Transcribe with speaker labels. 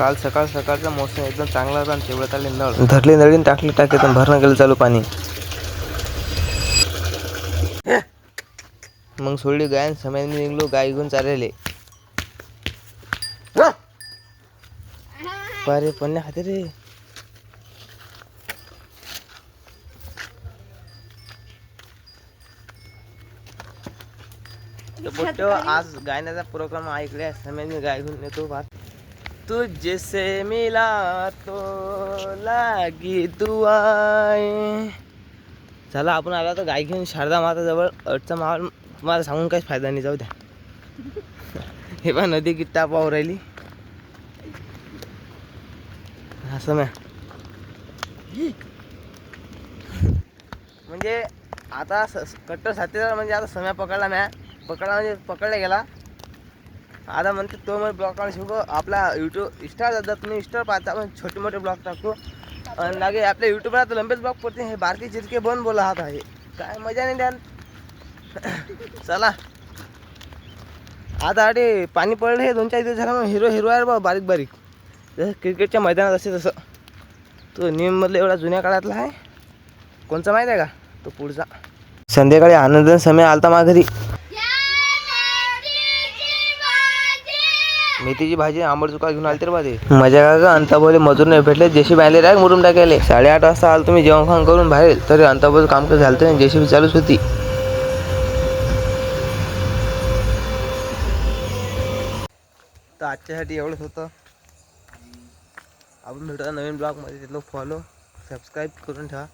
Speaker 1: काल सकाळ सकाळचा मोसम एकदम चांगला होता आणि तेवढ्यात आले नळ. धरले नळीन टाकले टाकीत आणि भरणं गेलं चालू पाणी. मग सोडली गाय आणि समयाने निघलो गाय घेऊन चालले. अरे पण खाते रे. आज गायनाचा प्रोग्राम ऐकले समयाने गाय घेऊन येतो बात तू मिला तो लागी दुआए चला आपण आला तर गाय घेऊन शारदा माताजवळ अडचा माल तुम्हाला सांगून काहीच फायदा नाही जाऊ द्या. हे पण नदी किती पाहू राहिली. असं मॅ म्हणजे आता स- कट्टर साथीदार म्हणजे आता सम्या पकडला म्या. पकडला म्हणजे पकडला गेला. आता म्हणते तो मग ब्लॉग काढू शिकू आपला यूट्यूब इंस्टा जातात तुम्ही इंस्टावर पाहता आपण छोटे मोठे ब्लॉग टाकतो आणि लागे आपल्या यूट्यूबला तर लंबेच ब्लॉग पडते. हे बारकी चिरके बन बोला हात आहे. काय मजा नाही द्याल चला. आता अरे पाणी पडलं हे दोन चार दिवस झाला मग हिरो हिरो आहे बा बारीक बारीक. जसं क्रिकेटच्या मैदानात असे तसं. तो नियममधलं एवढा जुन्या काळातला आहे. कोणचा माहीत आहे का? तो पुढचा. संध्याकाळी आनंद समय आलता मा घरी मेथीची भाजी आंबट चुका घेऊन आलते रे बा ते. मजा का ग अंताबोले मजूर नाही भेटले जेशी बांधले राग मुरुम टाकायले. साडेआठ वाजता आलो तुम्ही जेवण खाऊन करून बाहेर तरी अंताबोल काम कसं झालं नाही जेसीबी चालूच होती. तर आजच्यासाठी एवढंच होतं. आपण भेटूया नवीन ब्लॉगमध्ये तिथलं फॉलो सबस्क्राईब करून ठेवा.